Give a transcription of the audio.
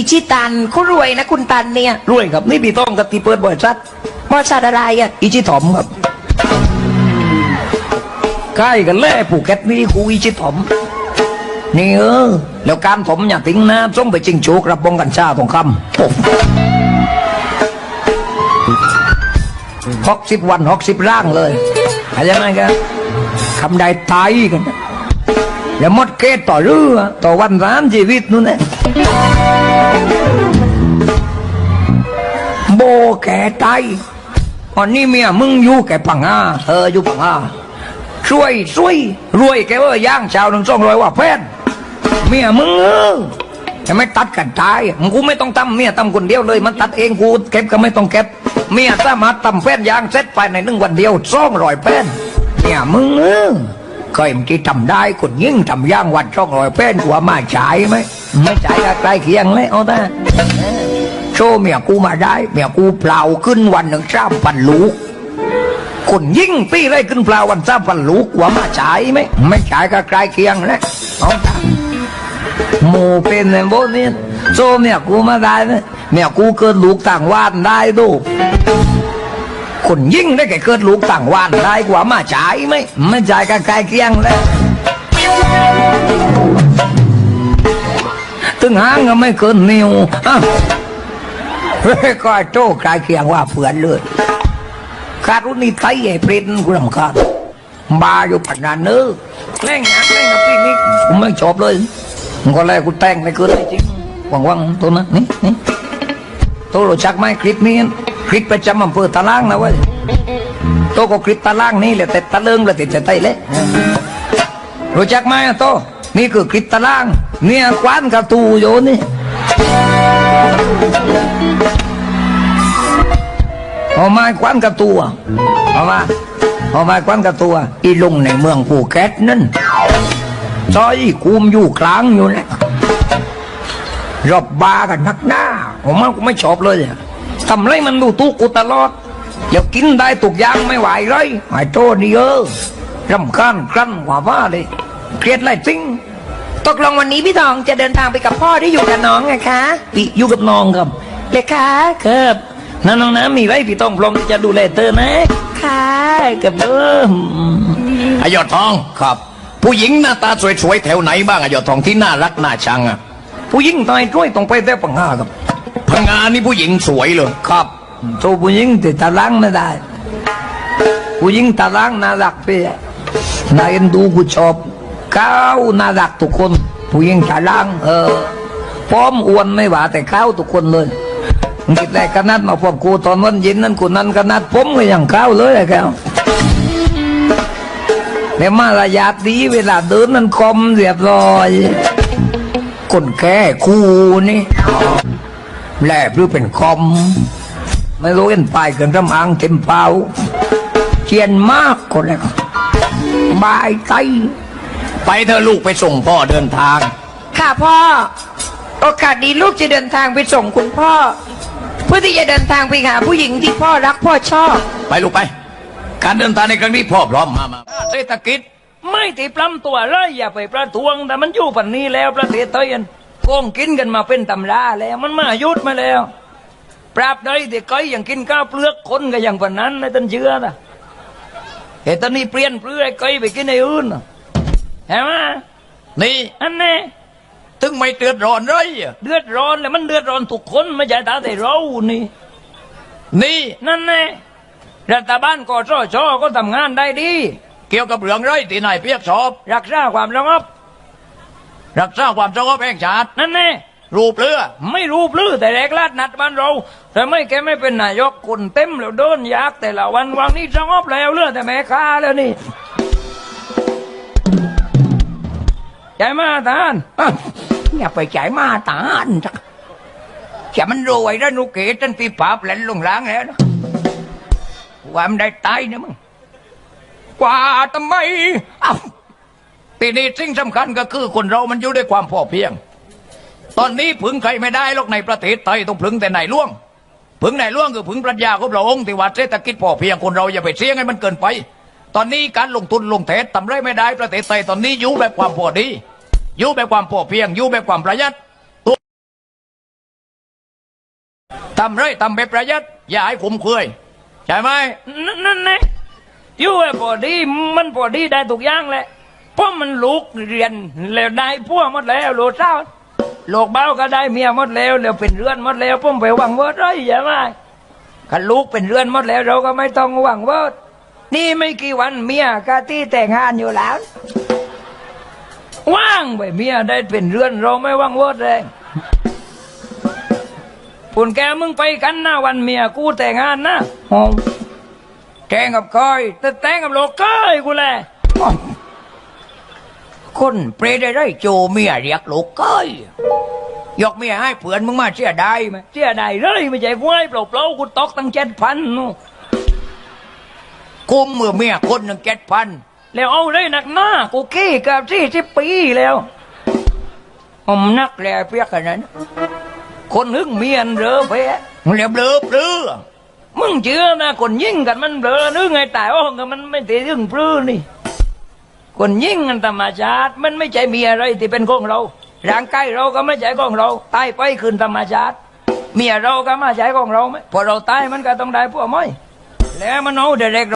อีชิตันเขารวยนะคุณตันเนี่ยรวยครับ นี่พี่ต้องกับที่เปิดบริษัทบริษัทอะไรอะอีจิถอมครับใกล้กันเลยผูกแคทนี่ครูอีจิถอมนี่เออแล้วการถมอย่าทิ้งนะส่งไปจิงโจกรับบงกัญชาทองคำโอ้หกสิบวันหกสิบร่างเลยอะไรยังไงกันคำใดตายกันนะแล้วหมดเกตต่อเรือต่อวันสามชีวิตนู่นนะ โบแก่ตายอันนี้เมียมึงอยู่แก่ปังอาเธออยู่ปังอาช่วยช่วยรวยแกว่าย่างชาวหนึ่งสองร้อยว่าแพนเมียมึงเออจะไม่ตัดกันตายมึงกูไม่ต้องทำเมียทำคนเดียวเลย มันตัดเองกูเก็บก็ไม่ต้องเก็บ เมียสามารถทำแป้นยางเสร็จภายในหนึ่งวันเดียวซ่องรอยแป้นเมียมึงเออ เคยมันที่ทำได้คนยิ่งทำย่างวันซ่องรอยแป้นกว่ามาใช้ไหมไม่ใช้ก็ใกล้เคียงเลยเอาแต่โชว์เมียกูมาได้เมียกูเปล่าขึ้นวันหนึ่งสามพันลูกคนยิ่งตีเลยขึ้นเปล่าวันสามพันลูกกว่ามาใช้ไหมไม่ใช้ก็ใกล้เคียงเลยเอาแต่หมูเป็นในโบนี้โซเมียกูมาได้ไหมเมียกูเกิดลูกต่างว่านได้ดู คนยิ่งได้แก่เกิดลูกต่างวานได้กว่ามาจ่ายไหมไม่จ่ายกันไกลเกลียงแล้วถึงหางก็ไม่เกินนิ้วอะก็โจ้ไกลเคียงว่าเผื่อนเลยคารุณีไทยไอ้เปรตกูรำคาญบาอยู่ปัจนานเนอแกล้งงานแกล้งกับพี่นี่ผมไม่ชอบเลยก็แรกกูแต่งไม่เกินจริงหวังวังๆตัวนะนี่นี่ตัวรู้จักไหมคลิปนี้ คลิปประจำอำเภอตะล่างนะเว้ยโตก็คลิปตะล่างนี่แหละแต่ตะเลิงละติดจะไตเลยรู้จักไหมอะโตนี่คือคลิปตะล่าง เนี่ยกวานกระตูอยู่นี่เอาไม้กวานกระตูอะเอามาเอาไม้กวานกระตูอะอีลุงในเมืองภูเก็ตนั่นซอยคุมอยู่กลางอยู่นะรอบบากันนักหน้าผมมันก็ไม่ชอบเลยอะ ทำไรมันดูตุกกูตลอดเดี๋ยวกินได้ตุกอยางไม่ไหวเลยไอ้โตนี่เออรำคาญกลั้นกว่าว่าเลยเครียดไรจริงตกลงวันนี้พี่ทองจะเดินทางไปกับพ่อที่อยู่กับน้องไงคะพี่อยู่กับน้องครับเลยคะครับน้าน้องน้ำมีไรพี่ต้องพร้อมที่จะดูแลเธอนะ ค่ะกับเดิมอายอดทองครับ ผู้หญิงหน้าตาสวยๆแถวไหนบ้างอายอดทองที่น่ารักน่าชังอะผู้หญิงตายช่วยต้องไปแต่ปังหาครับ พังงานนี่ผู้หญิงสวยเลยครับโตผู้หญิงแต่ตาล้างไม่ได้ ผู้หญิงตาล้างน่ารักเพี่นายเอ็นดูกูชอบก้าน่ารักทุกคน ผู้หญิงตาล้างเออพร้อมอ้วนไม่ว่าแต่ก้าทุกคนเลยคิดแต่ขนาดมาพบกูตอนวันเย็นนั้นกูนั้นขนาดผมก็ยังก้าเลยไอ้แก้วแต่มารยาทดีเวลาเดินนั้นคมเรียบร้อยคนแก่คูนี่ แลบหรือเป็นคอม ไม่รู้เห็นปลายเกินรำอางเต็มเปล่าเจียนมากคนแล้วบายใจไปเธอะลูกไปส่งพ่อเดินทาง ค่ะพ่อ โอกาสดีลูกจะเดินทางไปส่งคุณพ่อ เพื่อที่จะเดินทางไปหาผู้หญิงที่พ่อรักพ่อชอบ ไปลูกไป การเดินทางในครั้งนี้พ่อพร้อมมามาเศรษฐกิจ ไม่ตีปล้ำตัวเลยอย่าไปประท้วงแต่มันอยู่ปันนี้แล้วประเทศไทย อันโกงกินกันมาเป็นตำราแล้ว มันมายุดมาแล้วปราบใดเด็กก้อยยังกินข้าวเปลือกคนก็ยังปนนั้นไม่ต้นเชื่อนะเหตุตอนนี้เปลี่ยนเปลือกก้อยไปกินในอื่นน่ะเห็นไหมนี่อันนี้ถึงไม่เดือดร้อนเลยอะเดือดร้อนเลยมันเดือดร้อนทุกคนไม่ใช่แต่แต่เรานี่ นี่นั่นแน่รัฐบาลกสชก็ทำงานได้ดี เกี่ยวกับเรื่องไรที่นายเปียกชอบรักษาความสงบ รักษาความสงบแห่งชาตินั่นแน่รูปเรือไม่รู้ปลื้อแต่แรกลาดนัดบ้านเราแต่ไม่แกไม่เป็นนายกคนเต็มแล้วโดนยากแต่ละวันวันนี้สงบแล้วเรื่องแต่แม่ค้าแล้วนี่ใจมาทานอะอย่าไปจ่ายมาตานจ้ะจะมันรวยแล้วนุเกตันปีปาบแหลนลงล้างแล้วนะความได้ตายนะมึงกว่าทำไมเอ้า ปีนี้สิ่งสำคัญก็คือคนเรามันอยู่ด้วยความพอเพียง ตอนนี้พึงใครไม่ได้หรอกในประเทศไทยต้องพึงแต่ไหนล่วงพึงไหนล่วงคือพึงปรัชญาของพระองค์ที่ว่าเศรษฐกิจพอเพียงคนเราอย่าไปเสี่ยงให้มันเกินไป ตอนนี้การลงทุนลงเทศทำไรไม่ได้ประเทศไทยตอนนี้อยู่แบบความพอดี อยู่แบบความพอเพียง อยู่แบบความประหยัดทำไรทำแบบประหยัดอย่าให้คุ้มเคยใช่ไหมนั่นนั่นไงอยู่ไอ้พอดีมันพอดีได้ทุกอย่างแหละ พราะมันลูกเรียนแล้วได้พวหมดแล้วลูกเจ้าลูกเบ้าก็ได้เมียหมดแล้วแล้วเป็นเรือนหมดแล้วผมไปหวังเวิร์ดเลยใช่ไหมคันลูกเป็นเรือนหมดแล้วเราก็ไม่ต้องหวังเวิร์ดนี่ไม่กี่วันเมียกะที่แต่งงานอยู่แล้วว่างไปเมียได้เป็นเรือนเราไม่หวังเวิร์ดเลยปุ่นแกมึงไปกันนะวันเมียกูแต่งงานนะแกงกับก้อยแต่แต่งกับโลกเกยกูแหละ คนเปรได้ได้โจเมียเรียกลูกก้อยยกเมียให้เผื่อนมึงมาเสียได้ไหมเสียไดายเลยไม่ใช่กูให้เปล่าๆกูตกตั้งเจ็ดพันนู่กุมมือเมียคนหนึ่งเจ็ดพันแล้วเอาเลยหนักหน้ากูกี้กับที่สิบปีแล้วผมนักแลเปียกขนาดนั้นคนหึงเมียนเรอเพะเรียบเลือบเลือมึงเชื่อนะคนยิ่งกันมันเบลอนึกไงแตายอ้องกันมันไม่ตีเรื่องปลื้นี่ คนยิ่งธรรมชาติมันไม่ใช่มีอะไรที่เป็นของเราร่างกายเราก็ไม่ใช่ของเราตายไปคืนธรรมชาติเมียเราก็ไม่ใช่ของเราไหมพอเราตายมันก็ต้องได้พวกม้อยแล้วมันเอาเด็ก